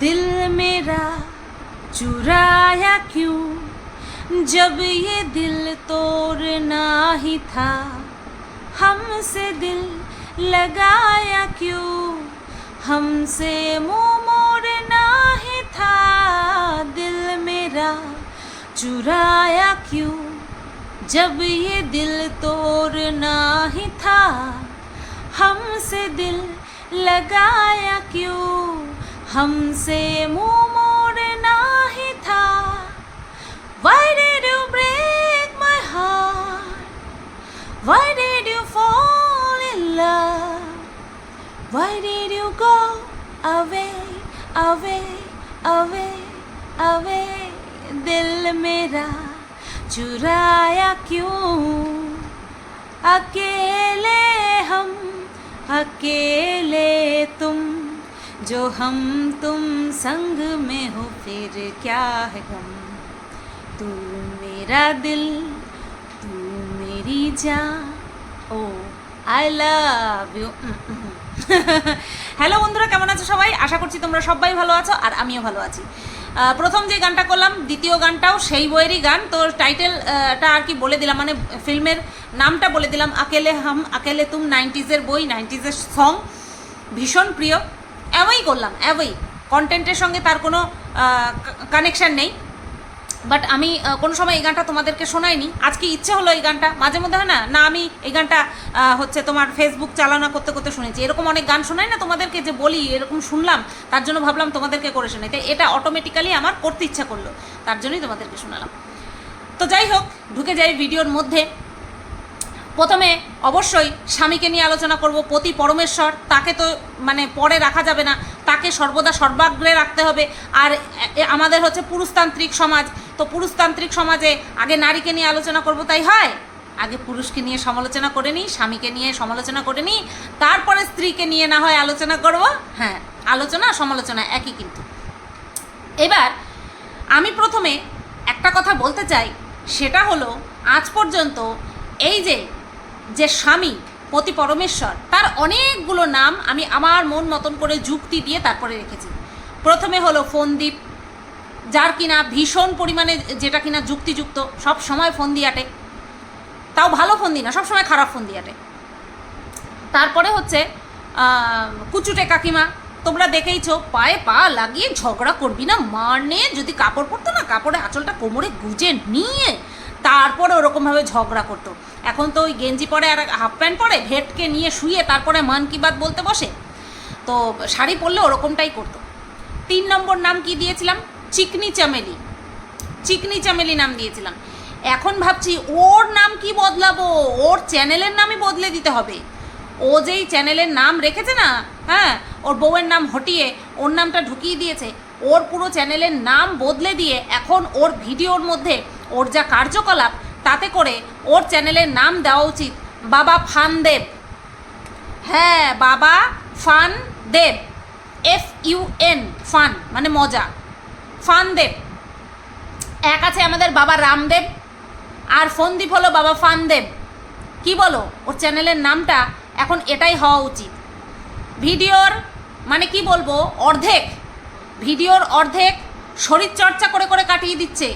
दिल मेरा चुराया क्यों? जब ये दिल तोड़ना ही था, हमसे दिल लगाया क्यों? हमसे मुँह मोड़ना ही था, दिल मेरा चुराया क्यों? जब ये दिल तोड़ना ही था, हमसे दिल लगाया क्यों? हमसे मुँह मोड़ना ही था Why did you break my heart? Why did you fall in love? Why did you go away, away, away, away? दिल मेरा चुराया क्यों अकेले हम अकेले तुम जो हम तुम संग में हो फिर क्या है गम तू मेरा दिल तू मेरी जान ও আই লাভ ইউ হ্যালো বন্ধুরা কেমন আছো সবাই আশা করছি তোমরা সবাই ভালো আছো আর আমিও ভালো আছি আহ, প্রথম যে গানটা করলাম দ্বিতীয় গানটাও সেই বইয়েরই গান তো টাইটেলটা আর কি বলে দিলাম মানে ফিল্মের নামটা বলে দিলাম আকেলে হাম আকেলে তুম নাইনটিজের বই নাইনটিজের সং ভীষণ প্রিয় অ্যাওয়েই করলাম অ্যাওয়েই কন্টেন্টের সঙ্গে তার কোনো কানেকশান নেই। বাট আমি কোনো সময় এই গানটা তোমাদেরকে শোনাইনি। আজকে ইচ্ছে হলো এই গানটা। মাঝে মধ্যে হয় না? না, আমি এই গানটা হচ্ছে তোমার ফেসবুক চালানো করতে করতে শুনেছি। এরকম অনেক গান শোনাই না তোমাদেরকে যে বলি, এরকম শুনলাম, তার জন্য ভাবলাম তোমাদেরকে করে শোনাই। তাই এটা অটোমেটিক্যালি আমার করতে ইচ্ছা করল। তার জন্যই তোমাদেরকে শোনালাম। তো যাই হোক, ঢুকে যাই ভিডিওর মধ্যে। প্রথমে অবশ্যই স্বামীকে নিয়ে আলোচনা করব, পতি পরমেশ্বর, তাকে তো মানে পরে রাখা যাবে না, তাকে সর্বদা সর্বাগ্রে রাখতে হবে। আর আমাদের হচ্ছে পুরুষতান্ত্রিক সমাজ, তো পুরুষতান্ত্রিক সমাজে আগে নারীকে নিয়ে আলোচনা করব, তাই হয়? আগে পুরুষকে নিয়ে সমালোচনা করে নিই, স্বামীকে নিয়ে সমালোচনা করে নিই, তারপরে স্ত্রীকে নিয়ে না হয় আলোচনা করব। হ্যাঁ আলোচনা, সমালোচনা একই কিন্তু। এবার আমি প্রথমে একটা কথা বলতে চাই, সেটা হলো আজ পর্যন্ত এই যে যে স্বামী পতি পরমেশ্বর, তার অনেকগুলো নাম আমি আমার মন মতন করে যুক্তি দিয়ে তারপরে রেখেছি। প্রথমে হলো ফোনদ্বীপ যার কিনা ভীষণ পরিমাণে যেটা কিনা যুক্তিযুক্ত, সব সময় ফোন দিয়ে আটে। তাও ভালো ফোন দিই না সবসময় খারাপ ফোন দিয়ে আটে। তারপরে হচ্ছে কুচুটে কাকিমা, তোমরা দেখেইছো, পায়ে পা লাগিয়ে ঝগড়া করবি না মানে যদি কাপড় পরতো না, কাপড়ে আঁচলটা কোমরে গুজে নিয়ে তারপরে ওরকমভাবে ঝগড়া করতো। এখন তো ওই গেঞ্জি পরে আর হাফ প্যান্ট পরে ভেটকে নিয়ে শুয়ে তারপরে মান কি বাত বলতে বসে। তো শাড়ি পরলে ওরকমটাই করতো। তিন নম্বর নাম কি দিয়েছিলাম? চিকনি চামেলি। চিকনি চামেলি নাম দিয়েছিলাম। এখন ভাবছি ওর নাম কি বদলাবো? ওর চ্যানেলের নামই বদলে দিতে হবে। ও যেই চ্যানেলের নাম রেখেছে না হ্যাঁ ওর বউয়ের নাম হটিয়ে ওর নামটা ঢুকিয়ে দিয়েছে, ওর পুরো চ্যানেলের নাম বদলে দিয়ে এখন ওর ভিডিওর মধ্যে ওর যা কার্যকলাপ, তাতে করে ওর চ্যানেলের নাম দেওয়া উচিত, বাবা ফানদেব হ্যাঁ বাবা ফান দেব। এফ ইউ এন ফান মানে মজা। ফান দেব। এক আছে আমাদের বাবা রামদেব, আর ফন্দীপ হলো বাবা ফানদেব কি বলো, ওর চ্যানেলের নামটা এখন এটাই হওয়া উচিত। ভিডিওর মানে কি বলব, অর্ধেক। ভিডিওর অর্ধেক শরীর চর্চা করে করে কাটিয়ে দিচ্ছে।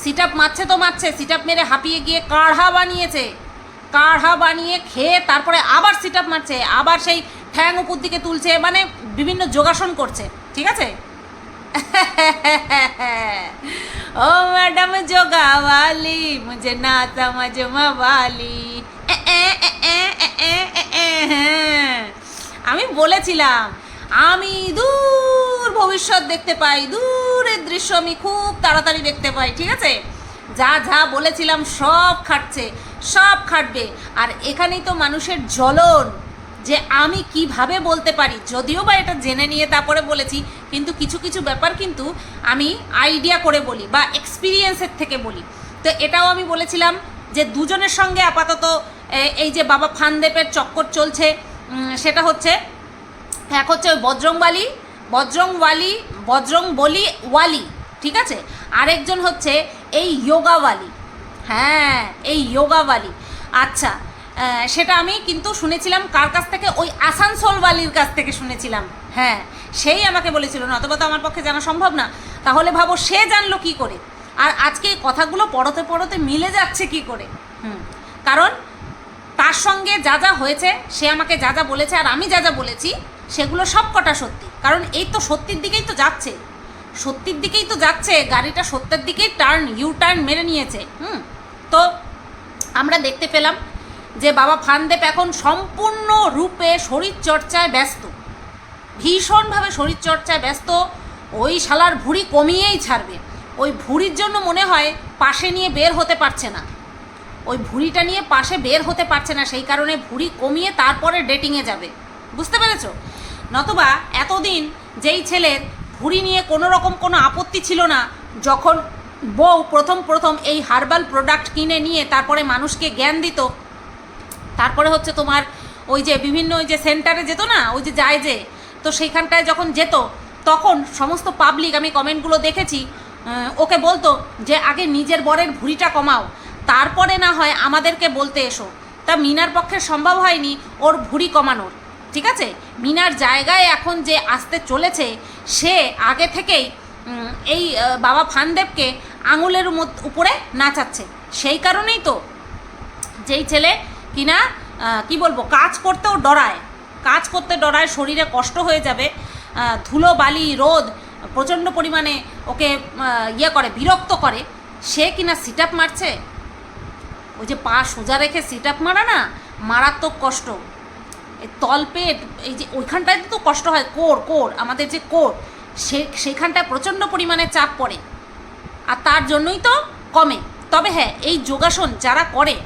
সিট আপ মারছে তো মারছে সিট আপ মেরে হাঁপিয়ে গিয়ে কাঢ়া বানিয়েছে। কাঢ়া বানিয়ে খেয়ে তারপরে আবার সিট আপ মারছে, আবার সেই ঠ্যাং উপর দিকে তুলছে মানে বিভিন্ন যোগাসন করছে, ঠিক আছে? ও ম্যাডাম যোগাওয়ালি মুঝে না সমঝ হ্যাঁ। আমি বলেছিলাম, আমি দূর ভবিষ্যৎ দেখতে পাই, দূর দৃশ্য আমি খুব তাড়াতাড়ি দেখতে পাই, ঠিক আছে? যা যা বলেছিলাম সব খাটছে, সব খাটবে। আর এখানেই তো মানুষের জ্বলন, যে আমি কীভাবে বলতে পারি। যদিও বা এটা জেনে নিয়ে তারপরে বলেছি, কিন্তু কিছু কিছু ব্যাপার কিন্তু আমি আইডিয়া করে বলি বা এক্সপিরিয়েন্সের থেকে বলি। তো এটাও আমি বলেছিলাম যে দুজনের সঙ্গে আপাতত এই যে বাবা ফানদেবের চক্কর চলছে সেটা হচ্ছে, এক হচ্ছে ওই বজরংবালি বজরংওয়ালি বজরং বলি ওয়ালি, ঠিক আছে? আরেকজন হচ্ছে এই যোগাওয়ালি হ্যাঁ এই যোগাওয়ালি আচ্ছা সেটা আমি কিন্তু শুনেছিলাম, কার কাছ থেকে? ওই আসানসোলওয়ালির কাছ থেকে শুনেছিলাম। হ্যাঁ সেই আমাকে বলেছিল নতবা তো আমার পক্ষে জানা সম্ভব না। তাহলে ভাবো, সে জানলো কি করে? আর আজকে এই কথাগুলো পড়তে পড়তে মিলে যাচ্ছে কি করে? হুম, কারণ তার সঙ্গে যা যা হয়েছে, সে আমাকে যা যা বলেছে, আর আমি যা যা বলেছি, সেগুলো সব কটা সত্যি। কারণ এই তো সত্যির দিকেই তো যাচ্ছে। সত্যির দিকেই তো যাচ্ছে, গাড়িটা সত্যের দিকেই টার্ন ইউ টার্ন মেরে নিয়েছে, হুম? তো আমরা দেখতে পেলাম যে বাবা ফানদেব এখন সম্পূর্ণ রূপে শরীরচর্চায় ব্যস্ত। ভীষণভাবে শরীরচর্চায় ব্যস্ত, ওই শালার ভুঁড়ি কমিয়েই ছাড়বে। ওই ভুঁড়ির জন্য মনে হয় পাশে নিয়ে বের হতে পারছে না। ওই ভুঁড়িটা নিয়ে পাশে বের হতে পারছে না, সেই কারণে ভুঁড়ি কমিয়ে তারপরে ডেটিংয়ে যাবে। বুঝতে পেরেছ? নতবা এতদিন যেই ছেলের ভুঁড়ি নিয়ে কোনো রকম কোনো আপত্তি ছিল না, যখন বউ প্রথম প্রথম এই হার্বাল প্রোডাক্ট কিনে নিয়ে তারপরে মানুষকে জ্ঞান দিত, তারপরে হচ্ছে তোমার ওই যে বিভিন্ন ওই যে সেন্টারে যেত না, ওই যে যায় যে, তো সেইখানটায় যখন যেত, তখন সমস্ত পাবলিক আমি কমেন্টগুলো দেখেছি ওকে বলতো যে, আগে নিজের বরের ভুঁড়িটা কমাও, তারপরে না হয় আমাদেরকে বলতে এসো। তা মিনার পক্ষে সম্ভব হয়নি ওর ভুঁড়ি কমানোর। ঠিক আছে? মিনার জায়গায় এখন যে আসতে চলেছে, সে আগে থেকেই এই বাবা ফানদেবকে আঙুলের উপরে নাচাচ্ছে। সেই কারণেই তো যেই ছেলে কিনা কি বলব, কাজ করতেও ডরায়। কাজ করতে ডরায়, শরীরে কষ্ট হয়ে যাবে ধুলো, বালি, রোদ, প্রচণ্ড পরিমাণে ওকে ইয়ে করে, বিরক্ত করে। সে কিনা সিট আপ মারছে? ওই যে পা সোজা রেখে সিট আপ মারা না, মারাত্মক কষ্ট। তলপেট এই যে ওইখানটায় তো কষ্ট হয়, কোর কোর, আমাদের যে কোর, সে, সেখানটায় প্রচণ্ড পরিমাণে চাপ পড়ে। আর তার জন্যই তো কমে। তবে হ্যাঁ এই যোগাসন যারা করে,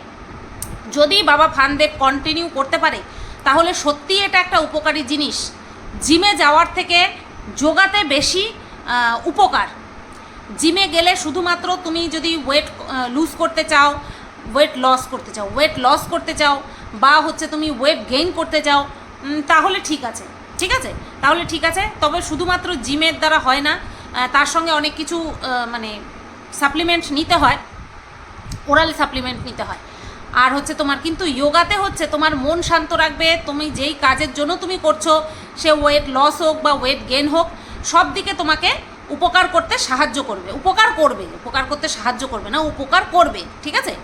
যদি বাবা ফানদেব কন্টিনিউ করতে পারে, তাহলে সত্যি এটা একটা উপকারী জিনিস। জিমে যাওয়ার থেকে যোগাতে বেশি উপকার। জিমে গেলে শুধুমাত্র তুমি যদি ওয়েট লুজ করতে চাও ওয়েট লস করতে চাও ওয়েট লস করতে চাও বা হচ্ছে তুমি ওয়েট গেইন করতে চাও তাহলে ঠিক আছে ঠিক আছে? তাহলে ঠিক আছে, তবে শুধুমাত্র জিমের দ্বারা হয় না তার সঙ্গে অনেক কিছু মানে সাপ্লিমেন্ট নিতে হয় ওরাল সাপ্লিমেন্ট নিতে হয়। আর হচ্ছে তোমার কিন্তু যোগাতে হচ্ছে তোমার মন শান্ত রাখবে, তুমি যেই কাজের জন্য তুমি করছ, সে ওয়েট লস হোক বা ওয়েট গেন হোক, সব দিকে তোমাকে উপকার করতে সাহায্য করবে, উপকার করবে, উপকার করতে সাহায্য করবে না, উপকার করবে, ঠিক আছে?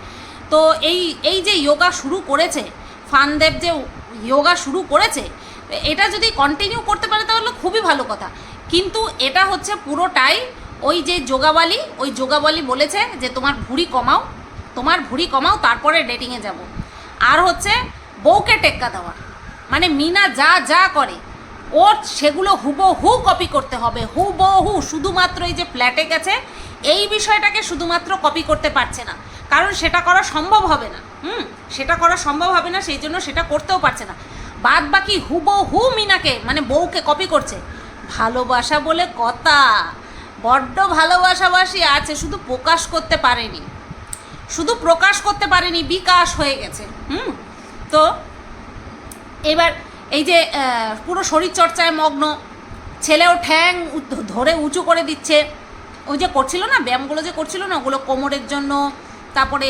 তো এই এই যে যোগা শুরু করেছে, ফানদেব যে যোগা শুরু করেছে, এটা যদি কন্টিনিউ করতে পারে তাহলে খুবই ভালো কথা। কিন্তু এটা হচ্ছে পুরোটাই ওই যে যোগাবালি, ওই যোগাবালি বলেছে যে তোমার ভুঁড়ি কমাও, তোমার ভুঁড়ি কমাও, তারপরে ডেটিংয়ে যাব। আর হচ্ছে বউকে টেক্কা দেওয়া মানে মিনা যা যা করে, ওর সেগুলো হুবহু কপি করতে হবে, হুবহু, শুধুমাত্র এই যে ফ্ল্যাটে গেছে, এই বিষয়টাকে শুধুমাত্র কপি করতে পারছে না। কারণ সেটা করা সম্ভব হবে না। হুম? সেটা করা সম্ভব হবে না, সেই জন্য সেটা করতেও পারছে না। বাদ বাকি হুবহু মিনাকে মানে বউকে কপি করছে। ভালোবাসা বলে কথা। বড্ড ভালোবাসাবাসি আছে, শুধু প্রকাশ করতে পারেনি। শুধু প্রকাশ করতে পারেনি, বিকাশ হয়ে গেছে। হুম? তো এবার এই যে পুরো শরীরচর্চায় মগ্ন, ছেলেও ঠ্যাং ধরে উঁচু করে দিচ্ছে। ওই যে করছিল না, ব্যায়ামগুলো যে করছিল না, ওগুলো কোমরের জন্য তারপরে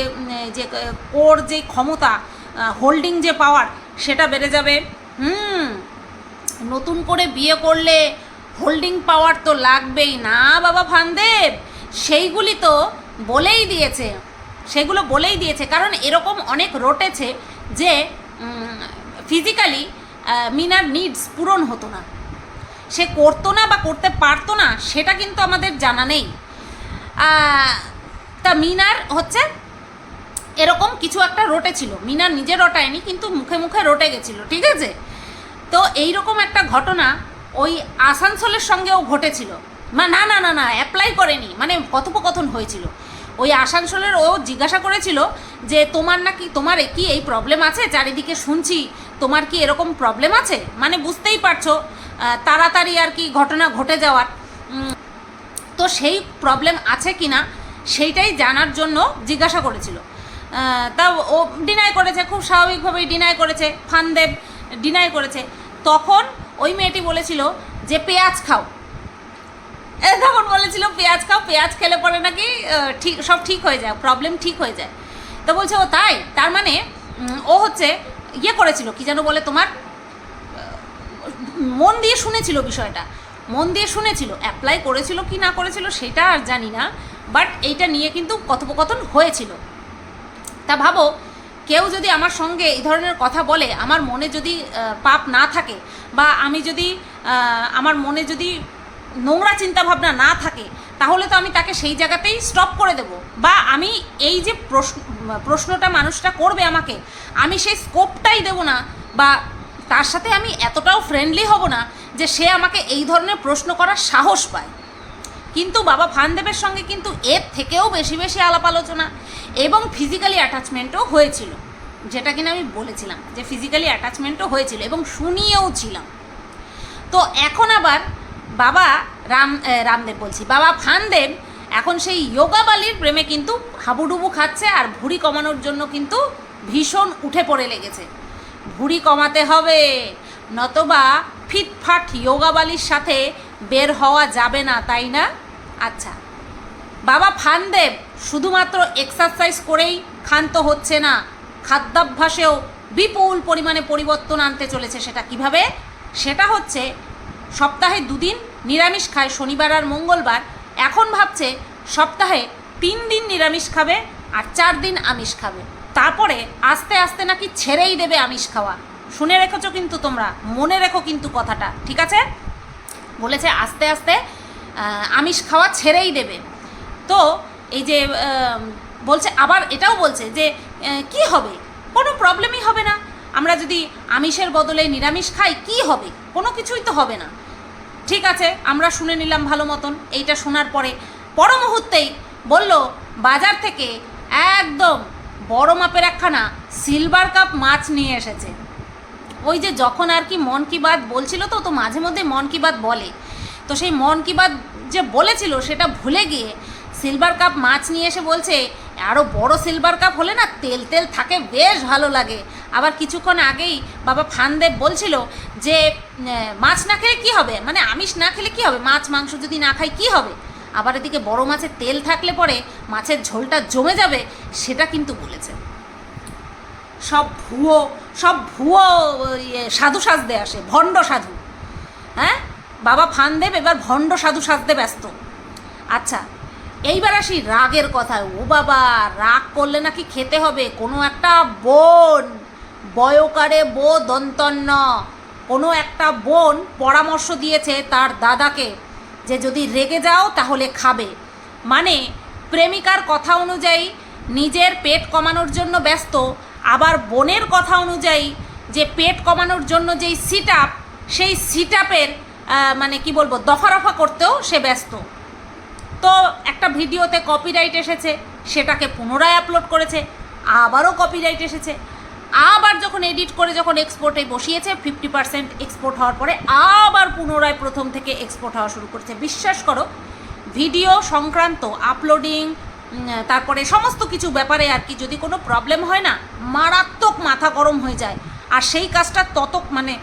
যে ওর যে ক্ষমতা হোল্ডিং যে পাওয়ার, সেটা বেড়ে যাবে। হুম, নতুন করে বিয়ে করলে হোল্ডিং পাওয়ার তো লাগবেই না, বাবা ফানদেব সেইগুলি তো বলেই দিয়েছে, সেগুলো বলেই দিয়েছে। কারণ এরকম অনেক রটেছে যে ফিজিক্যালি মিনার নিডস পূরণ হতো না। সে করতো না বা করতে পারতো না, সেটা কিন্তু আমাদের জানা নেই। তা মিনার হচ্ছে, এরকম কিছু একটা রোটে ছিল। মিনার নিজে রটায়নি, কিন্তু মুখে মুখে রটে গেছিল, ঠিক আছে? তো এই রকম একটা ঘটনা ওই আসানসোলের সঙ্গেও ঘটেছিল। মা, না না না না অ্যাপ্লাই করেনি মানে কথোপকথন হয়েছিল। ওই আসানসোলের ও জিজ্ঞাসা করেছিল যে, তোমার নাকি, তোমার কি এই প্রবলেম আছে? চারিদিকে শুনছি, তোমার কি এরকম প্রবলেম আছে? মানে বুঝতেই পারছ তাড়াতাড়ি আর কি ঘটনা ঘটে যাওয়ার। তো সেই প্রবলেম আছে কি না সেইটাই জানার জন্য জিজ্ঞাসা করেছিল। তা ও ডিনাই করেছে, খুব স্বাভাবিকভাবেই ডিনাই করেছে, ফানদেব ডিনাই করেছে। তখন ওই মেয়েটি বলেছিল যে, পেঁয়াজ খাও। তখন বলেছিল, পেঁয়াজ খাও, পেঁয়াজ খেলে পরে নাকি ঠিক, সব ঠিক হয়ে যায় প্রবলেম ঠিক হয়ে যায়। তো বলছে, ও তাই? তার মানে ও হচ্ছে ইয়ে করেছিল, কি যেন বলে তোমার, মন দিয়ে শুনেছিল বিষয়টা। মন দিয়ে শুনেছিল অ্যাপ্লাই করেছিল কি না করেছিল সেটা আর জানি না। বাট এইটা নিয়ে কিন্তু কথোপকথন হয়েছিল। তা ভাবো, কেউ যদি আমার সঙ্গে এই ধরনের কথা বলে, আমার মনে যদি পাপ না থাকে বা আমি যদি আমার মনে যদি নোংরা চিন্তাভাবনা না থাকে, তাহলে তো আমি তাকে সেই জায়গাতেই স্টপ করে দেব। বা আমি এই যে প্রশ্ন, প্রশ্নটা মানুষটা করবে আমাকে, আমি সেই স্কোপটাই দেবো না বা তার সাথে আমি এতটাও ফ্রেন্ডলি হব না যে সে আমাকে এই ধরনের প্রশ্ন করার সাহস পায়। কিন্তু বাবা ফানদেবের সঙ্গে কিন্তু এর থেকেও বেশি বেশি আলাপ আলোচনা এবং ফিজিক্যালি অ্যাটাচমেন্টও হয়েছিল। যেটা কিনা আমি বলেছিলাম যে ফিজিক্যালি অ্যাটাচমেন্টও হয়েছিল এবং শুনিয়েও ছিলাম। তো এখন আবার বাবা রাম রামদেব বলছি। বাবা ফানদেব এখন সেই যোগা বালির প্রেমে কিন্তু হাবুডুবু খাচ্ছে আর ভুঁড়ি কমানোর জন্য কিন্তু ভীষণ উঠে পড়ে লেগেছে। ভুঁড়ি কমাতে হবে, নতবা ফিটফাট যোগা বালির সাথে বের হওয়া যাবে না, তাই না? আচ্ছা। বাবা ফানদেব শুধুমাত্র এক্সারসাইজ করেই ক্ষান্ত হচ্ছে না, খাদ্যাভ্যাসেও বিপুল পরিমাণে পরিবর্তন আনতে চলেছে সেটা কীভাবে? সেটা হচ্ছে সপ্তাহে দুদিন নিরামিষ খায় শনিবার আর মঙ্গলবার। এখন ভাবছে সপ্তাহে তিন দিন নিরামিষ খাবে আর চার দিন আমিষ খাবে। তারপরে আস্তে আস্তে নাকি ছেড়েই দেবে আমিষ খাওয়া। শুনে রেখেছো কিন্তু তোমরা, মনে রেখো কিন্তু কথাটা, ঠিক আছে? বলেছে আস্তে আস্তে আমিষ খাওয়া ছেড়েই দেবে। তো এই যে বলছে, আবার এটাও বলছে যে কি হবে? কোনো প্রবলেমই হবে না। আমরা যদি আমিষের বদলে নিরামিষ খাই, কি হবে? কোনো কিছুই তো হবে না। ঠিক আছে, আমরা শুনে নিলাম ভালো মতন, এইটা শোনার পরে পর মুহূর্তেই বলল, বাজার থেকে একদম বড় মাপের একখানা সিলভার কাপ মাছ নিয়ে এসেছে। ওই যে যখন আর কি মন কি বাত বলছিল তো তো মাঝে মধ্যে মন কি বাত বলে। তো সেই মন কি বাত যে বলেছিল সেটা ভুলে গিয়ে সিলভার কাপ মাছ নিয়ে এসে বলছে আরও বড় সিলভার কাপ হলে না তেল তেল থাকে বেশ ভালো লাগে। আবার কিছুক্ষণ আগেই বাবা ফানদেব বলছিল যে মাছ না খেলে কী হবে? মানে আমিষ না খেলে কী হবে? মাছ মাংস যদি না খাই কী হবে? আবার এদিকে বড় মাছের তেল থাকলে পরে মাছের ঝোলটা জমে যাবে সেটা কিন্তু বলেছে। সব ভুয়ো সব ভুয়ো ইয়ে, সাধু সাজতে আসে ভণ্ড সাধু। হ্যাঁ? বাবা ফানদেব এবার ভণ্ড সাধু সাজতে ব্যস্ত। আচ্ছা এইবার আসি রাগের কথায়। ও বাবা, রাগ করলে নাকি খেতে হবে? কোনো একটা বোন, বয়কারে বো দন্তন্য। কোনো একটা বোন পরামর্শ দিয়েছে তার দাদাকে যে যদি রেগে যাও তাহলে খাবে। মানে প্রেমিকার কথা অনুযায়ী নিজের পেট কমানোর জন্য ব্যস্ত, আবার বোনের কথা অনুযায়ী যে পেট কমানোর জন্য যেই সিট আপ সেই সিট আপের মানে কি বলব দফা রফা করতেও সে ব্যস্ত। তো একটা ভিডিওতে কপিরাইট এসেছে, সেটাকে পুনরায় আপলোড করেছে, আবারও কপিরাইট এসেছে। আবার যখন এডিট করে যখন এক্সপোর্টে বসিয়েছে ফিফটি পার্সেন্ট এক্সপোর্ট হওয়ার পরে আবার পুনরায় প্রথম থেকে এক্সপোর্ট হওয়া শুরু করেছে। বিশ্বাস করো ভিডিও সংক্রান্ত আপলোডিং তারপরে সমস্ত কিছু ব্যাপারে আর কি যদি কোনো প্রবলেম হয় না, মারাত্মক মাথা গরম হয়ে যায়। আর সেই কাজটা তত মানে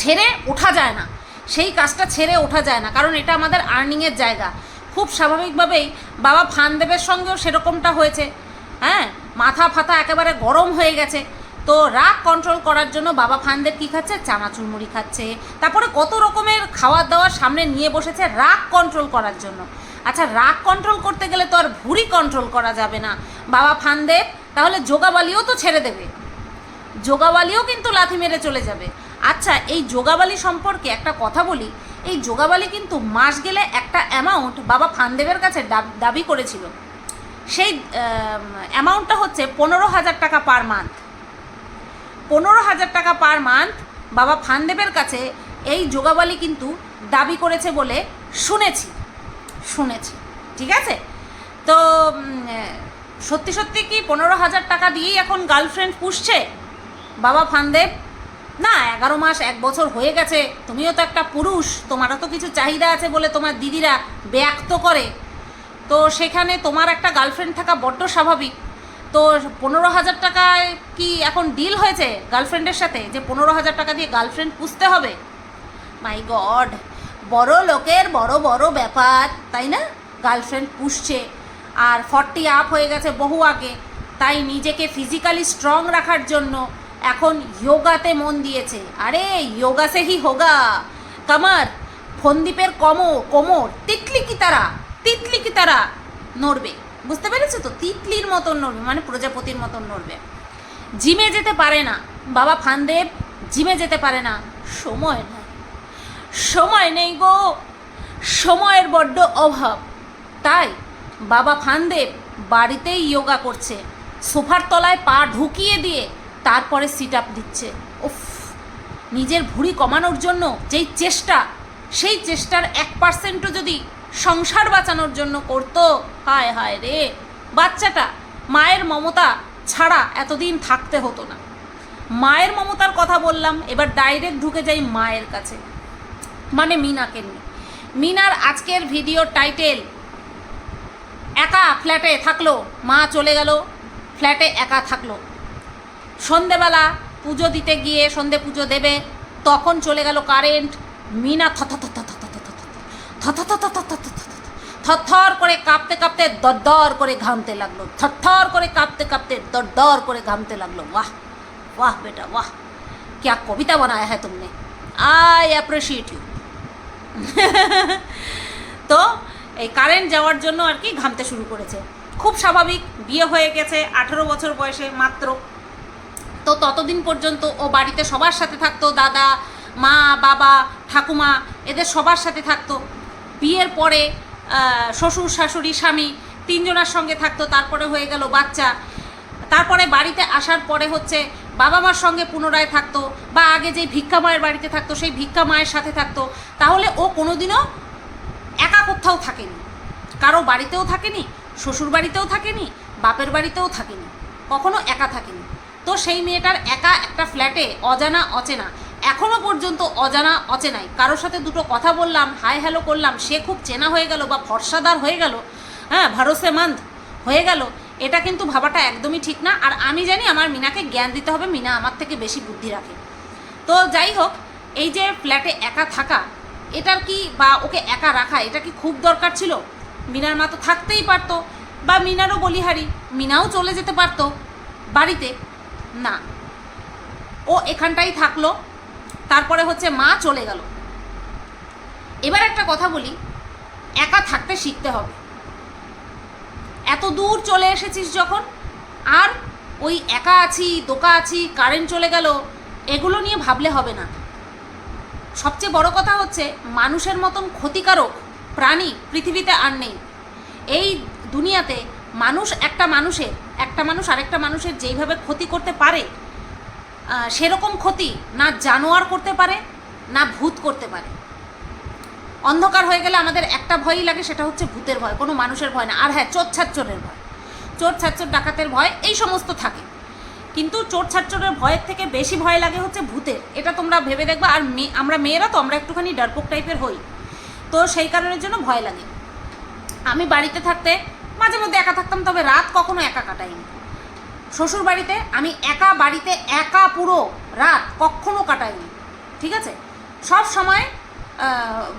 ছেড়ে ওঠা যায় না। সেই কাজটা ছেড়ে ওঠা যায় না, কারণ এটা আমাদের আর্নিংয়ের জায়গা। খুব স্বাভাবিকভাবেই বাবা ফানদেবের সঙ্গেও সেরকমটা হয়েছে। হ্যাঁ মাথা ফাতা একেবারে গরম হয়ে গেছে। তো রাগ কন্ট্রোল করার জন্য বাবা ফানদেব কী খাচ্ছে? চানাচুর মুড়ি খাচ্ছে। তারপরে কত রকমের খাওয়ার দাওয়ার সামনে নিয়ে বসেছে রাগ কন্ট্রোল করার জন্য। আচ্ছা রাগ কন্ট্রোল করতে গেলে তো আর ভুঁড়ি কন্ট্রোল করা যাবে না। বাবা ফানদেব তাহলে যোগাবালিও তো ছেড়ে দেবে। যোগাবালিও কিন্তু লাথি মেরে চলে যাবে। আচ্ছা এই যোগাবালি সম্পর্কে একটা কথা বলি। এই যোগাবালি কিন্তু মাস গেলে একটা অ্যামাউন্ট বাবা ফানদেবের কাছে দাব- করেছিল। সেই অ্যামাউন্টটা হচ্ছে পনেরো হাজার টাকা পার মান্থ পনেরো হাজার টাকা পার মান্থ বাবা ফানদেবের কাছে এই যোগাবালি কিন্তু দাবি করেছে বলে শুনেছি। শুনেছি, ঠিক আছে? তো সত্যি সত্যি কি পনেরো হাজার টাকা দিয়েই এখন গার্লফ্রেন্ড পুষছে? বাবা ফানদেব না, এগারো মাস, এক বছর হয়ে গেছে, তুমিও তো একটা পুরুষ, তোমারও তো কিছু চাহিদা আছে বলে তোমার দিদিরা ব্যক্ত করে। তো সেখানে তোমার একটা গার্লফ্রেন্ড থাকা বড্ড স্বাভাবিক। তো পনেরো হাজার টাকায় কি এখন ডিল হয়েছে গার্লফ্রেন্ডের সাথে? যে পনেরো হাজার টাকা দিয়ে গার্লফ্রেন্ড পুষতে হবে? মাই গড বড় লোকের বড় বড় ব্যাপার, তাই না? গার্লফ্রেন্ড পুষছে, আর ফর্টি আপ হয়ে গেছে বহু আগে, তাই নিজেকে ফিজিক্যালি স্ট্রং রাখার জন্য এখন যোগাতে মন দিয়েছে। আরে যোগা সে হি হোগা কামার, ফন্দীপের কমর কোমর, তিতলি কি তারা, তিতলি কি তারা নড়বে। বুঝতে পেরেছ তো? তিতলির মতন নড়বে মানে প্রজাপতির মতন নড়বে। জিমে যেতে পারে না। বাবা ফানদেব, জিমে যেতে পারে না। সময় নাই। সময় নেই গো। সময়ের বড্ড অভাব। তাই বাবা ফানদেব বাড়িতেই যোগা করছে। সোফার তলায় পা ঢুকিয়ে দিয়ে তারপরে সিট আপ দিচ্ছে। উফ, নিজের ভুঁড়ি কমানোর জন্য যেই চেষ্টা, সেই চেষ্টার এক পার্সেন্টও যদি সংসার বাঁচানোর জন্য করতো, হায় হায় রে, বাচ্চাটা মায়ের মমতা ছাড়া এতদিন থাকতে হতো না। মায়ের মমতার কথা বললাম, এবার ডাইরেক্ট ঢুকে যাই মায়ের কাছে। মানে মিনাকে নিয়ে। মিনার আজকের ভিডিও টাইটেল একা ফ্ল্যাটে থাকল, মা চলে গেল ফ্ল্যাটে একা থাকল। সন্ধেবেলা পুজো দিতে গিয়ে সন্ধে পুজো দেবে তখন চলে গেল কারেন্ট মিনা থর করে কাঁপতে কাঁপতে দরদর করে ঘামতে লাগলো থর করে কাঁপতে কাঁপতে দরদর করে ঘামতে লাগলো वाह वाह बेटा वाह क्या कविता बनाया है तुमने आई अप्रिशिएट यू তো এই কারেন্ট যাওয়ার জন্য আর কি ঘামতে শুরু করেছে খুব স্বাভাবিক বিয়ে হয়ে গেছে আঠেরো বছর বয়সে মাত্র তো ততদিন পর্যন্ত ও বাড়িতে সবার সাথে থাকতো, দাদা, মা, বাবা, ঠাকুমা, এদের সবার সাথে থাকতো। বিয়ের পরে শ্বশুর, শাশুড়ি, স্বামী তিনজনের সঙ্গে থাকতো, তারপরে হয়ে গেল বাচ্চা। তারপরে বাড়িতে আসার পরে হচ্ছে বাবা মার সঙ্গে পুনরায় থাকতো বা আগে যে ভিক্ষা মায়ের বাড়িতে থাকতো, সেই ভিক্ষা মায়ের সাথে থাকতো। তাহলে ও কোনোদিনও একা কোথাও থাকেনি। কারও বাড়িতেও থাকেনি শ্বশুর বাড়িতেও থাকেনি, বাপের বাড়িতেও থাকেনি, কখনো একা থাকেনি। তো সেই মেয়েটার একা একটা ফ্ল্যাটে অজানা অচেনা, এখনও পর্যন্ত অজানা অচেনাই। কারোর সাথে দুটো কথা বললাম, হাই হ্যালো করলাম, সে খুব চেনা হয়ে গেল বা ফর্সাদার হয়ে গেল হ্যাঁ ভরসেমন্দ হয়ে গেল, এটা কিন্তু ভাবাটা একদমই ঠিক না। আর আমি জানি আমার মিনাকে জ্ঞান দিতে হবে, মিনা আমার থেকে বেশি বুদ্ধি রাখে। তো যাই হোক, এই যে ফ্ল্যাটে একা থাকা, এটার কি বা ওকে একা রাখা, এটা কি খুব দরকার ছিল? মিনার মা তো থাকতেই পারতো, বা মিনারও বলিহারি, মিনাও চলে যেতে পারতো বাড়িতে। না। ও এখানটাই থাকল, তারপরে হচ্ছে মা চলে গেল। এবার একটা কথা বলি, একা থাকতে শিখতে হবে। এত দূর চলে এসেছিস যখন, আর ওই একা আছি, দোকা আছি কারেন্ট চলে গেল, এগুলো নিয়ে ভাবলে হবে না। সবচেয়ে বড় কথা হচ্ছে, মানুষের মতন ক্ষতিকারক প্রাণী পৃথিবীতে আর নেই। এই দুনিয়াতে মানুষ একটা মানুষের, একটা মানুষ আরেকটা মানুষের যেইভাবে ক্ষতি করতে পারে সেরকম ক্ষতি না জানোয়ার করতে পারে, না ভূত করতে পারে। অন্ধকার হয়ে গেলে আমাদের একটা ভয়ই লাগে, সেটা হচ্ছে ভূতের ভয়, কোনো মানুষের ভয় না। আর হ্যাঁ চোর ছাচ্চরের ভয়। চোর ছাচ্চর, ডাকাতের ভয়, এই সমস্ত থাকে। কিন্তু চোর ছাচ্চরের ভয়ের থেকে বেশি ভয় লাগে হচ্ছে ভূতের। এটা তোমরা ভেবে দেখবা, আর মেয়ে, আমরা মেয়েরা তো আমরা একটুখানি ডারপোক টাইপের হই। তো সেই কারণের জন্য ভয় লাগে। আমি বাড়িতে থাকতে মাঝে মধ্যে একা থাকতাম, তবে রাত কখনো একা কাটাইনি। শ্বশুর বাড়িতে আমি একা, বাড়িতে একা পুরো রাত কখনো কাটাইনি, ঠিক আছে? সব সময়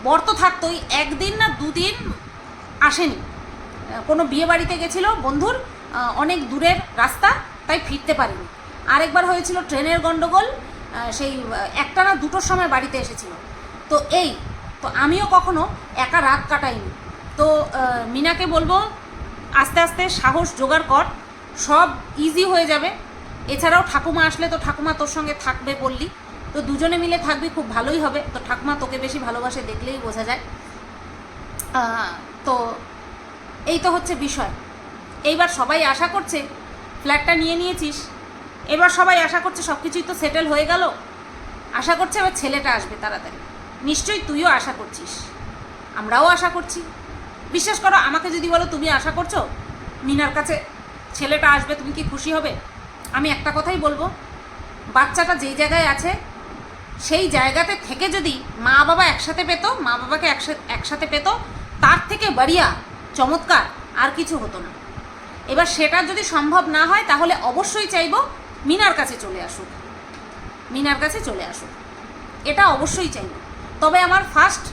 বর্ত থাকতোই, একদিন না দুদিন আসেনি। কোনো বিয়ে বাড়িতে গেছিল, বন্ধুর অনেক দূরের রাস্তা, তাই ফিরতে পারিনি। আরেকবার হয়েছিল ট্রেনের গণ্ডগোল সেই একটা না দুটোর সময় বাড়িতে এসেছিল। তো এই, তো আমিও কখনো একা রাত কাটাইনি। তো মিনাকে বলব আস্তে আস্তে সাহস জোগাড় কর, সব ইজি হয়ে যাবে। এছাড়াও ঠাকুমা আসলে তো ঠাকুমা তোর সঙ্গে থাকবে বললি। তো দুজনে মিলে থাকবি, খুব ভালোই হবে। তো ঠাকুমা তোকে বেশি ভালোবাসে দেখলেই বোঝা যায়। তো এই তো হচ্ছে বিষয়। এইবার সবাই আশা করছে ফ্ল্যাটটা নিয়ে নিয়েছিস। এবার সবাই আশা করছে সব কিছুই তো সেটেল হয়ে গেল। আশা করছে এবার ছেলেটা আসবে তাড়াতাড়ি। নিশ্চয়ই তুইও আশা করছিস। আমরাও আশা করছি। বিশ্বাস করো, আমাকে যদি বলো তুমি আশা করছ মিনার কাছে ছেলেটা আসবে, তুমি কি খুশি হবে? আমি একটা কথাই বলব, বাচ্চাটা যেই জায়গায় আছে, সেই জায়গাতে থেকে যদি মা বাবা একসাথে পেতো মা বাবাকে একসাথে একসাথে পেতো, তার থেকে বাড়িয়া, চমৎকার, আর কিছু হতো না। এবার সেটা যদি সম্ভব না হয়, তাহলে অবশ্যই চাইব মিনার কাছে চলে আসুক। মিনার কাছে চলে আসুক। এটা অবশ্যই চাইব। তবে আমার ফার্স্ট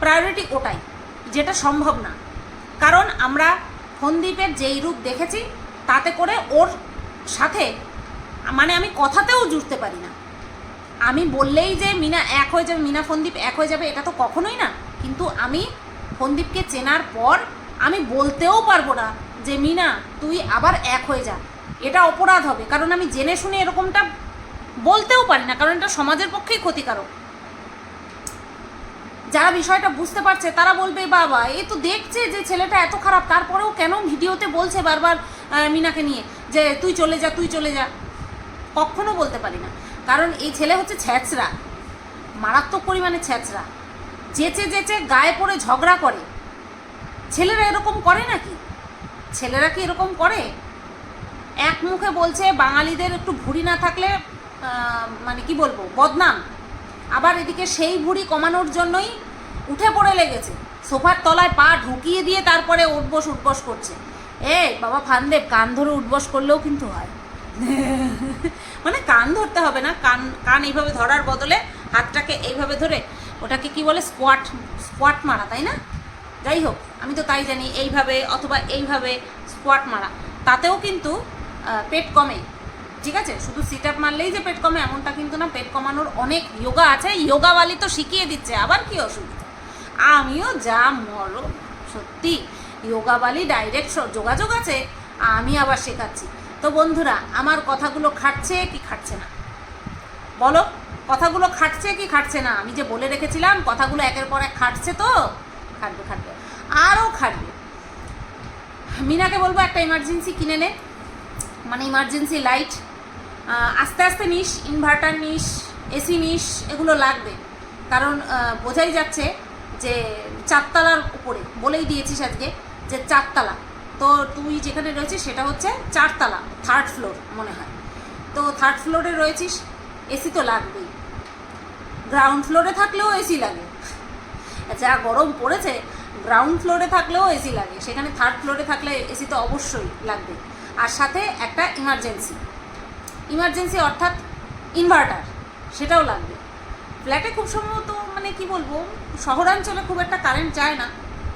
প্রায়োরিটি ওটাই। যেটা সম্ভব না। কারণ আমরা ফন্দীপের যেই রূপ দেখেছি, তাতে করে ওর সাথে মানে আমি কথাতেও জুড়তে পারি না। আমি বললেই যে মিনা এক হয়ে যাবে, মিনা ফন্দীপ এক হয়ে যাবে, এটা তো কখনোই না। কিন্তু আমি ফন্দীপকে চেনার পর আমি বলতেও পারব না যে, মিনা, তুই আবার এক হয়ে যা। এটা অপরাধ হবে। কারণ আমি জেনে শুনে এরকমটা বলতেও পারি না, কারণ এটা সমাজের পক্ষেই ক্ষতিকারক। যারা বিষয়টা বুঝতে পারছে, তারা বলবে, বাবা, এ তো দেখছে যে ছেলেটা এত খারাপ, তারপরেও কেন ভিডিওতে বলছে বারবার মিনাকে নিয়ে? যে তুই চলে যা, তুই চলে যা। কখনো বলতে পারি না। কারণ এই ছেলে হচ্ছে ছ্যাঁচড়া, মারাত্মক পরিমাণে ছ্যাঁচড়া। যেচে যেচে গায়ে পড়ে ঝগড়া করে। ছেলেরা এরকম করে নাকি? ছেলেরা কি এরকম করে? এক মুখে বলছে, বাঙালিদের একটু ভুঁড়ি না থাকলে মানে কি বলব, বদনাম। আবার এদিকে সেই ভুঁড়ি কমানোর জন্যই উঠে পড়ে লেগেছে। সোফার তলায় পা ঢুকিয়ে দিয়ে তারপরে উঠবস উঠবস করছে। এ বাবা ফানদেব, কান ধরে উঠবস করলেও কিন্তু হয়। মানে কান ধরতে হবে না, কান কান এইভাবে ধরার বদলে হাতটাকে এইভাবে ধরে ওটাকে কি বলে স্কোয়াট স্কোয়াট মারা, তাই না? যাই হোক, আমি তো তাই জানি, এইভাবে অথবা এইভাবে স্কোয়াট মারা। তাতেও কিন্তু পেট কমে। ঠিক আছে? শুধু সিট আপ মারলেই যে পেট কমে, এমনটা কিন্তু না, পেট কমানোর অনেক যোগা আছে। যোগাওয়ালি তো শিখিয়ে দিচ্ছে, আবার কি অসুবিধা? আমিও যা মরো সত্যি যোগাওয়ালি ডাইরেক্ট যোগাযোগ আছে, আমি আবার শেখাচ্ছি। তো বন্ধুরা, আমার কথাগুলো খাটছে কি খাটছে না? বলো, কথাগুলো খাটছে কি খাটছে না? আমি যে বলে রেখেছিলাম, কথাগুলো একের পর এক খাটছে তো? খাটবে খাটবে। আরও খাটবে। মিনাকে বলব একটা ইমার্জেন্সি কিনে নে। মানে ইমার্জেন্সি লাইট আস্তে আস্তে নিস ইনভার্টার নিস এসি নিস, এগুলো লাগবে। কারণ বোঝাই যাচ্ছে যে চারতলার উপরে, বলেই দিয়েছিস আজকে যে চারতলা। তো তুই যেখানে রয়েছিস সেটা হচ্ছে চারতলা থার্ড ফ্লোর মনে হয়। তো থার্ড ফ্লোরে রয়েছিস এসি তো লাগবেই। গ্রাউন্ড ফ্লোরে থাকলেও এসি লাগে। যা গরম পড়েছে গ্রাউন্ড ফ্লোরে থাকলেও এসি লাগে। সেখানে থার্ড ফ্লোরে থাকলে এসি তো অবশ্যই লাগবে। আর সাথে একটা ইমার্জেন্সি ইমার্জেন্সি অর্থাৎ ইনভার্টার, সেটাও লাগবে। ফ্ল্যাটে খুব সম্ভবত মানে কি বলব, শহরাঞ্চলে খুব একটা কারেন্ট যায় না,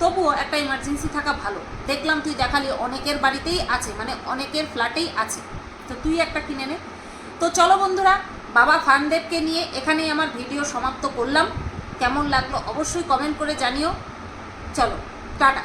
তবুও একটা ইমার্জেন্সি থাকা ভালো। দেখলাম তুই দেখালি অনেকের বাড়িতেই আছে মানে অনেকের ফ্ল্যাটেই আছে। তো তুই একটা কিনে নে। তো চলো বন্ধুরা, বাবা ফানদেবকে নিয়ে এখানেই আমার ভিডিও সমাপ্ত করলাম। কেমন লাগল অবশ্যই কমেন্ট করে জানিও। চলো, টাটা।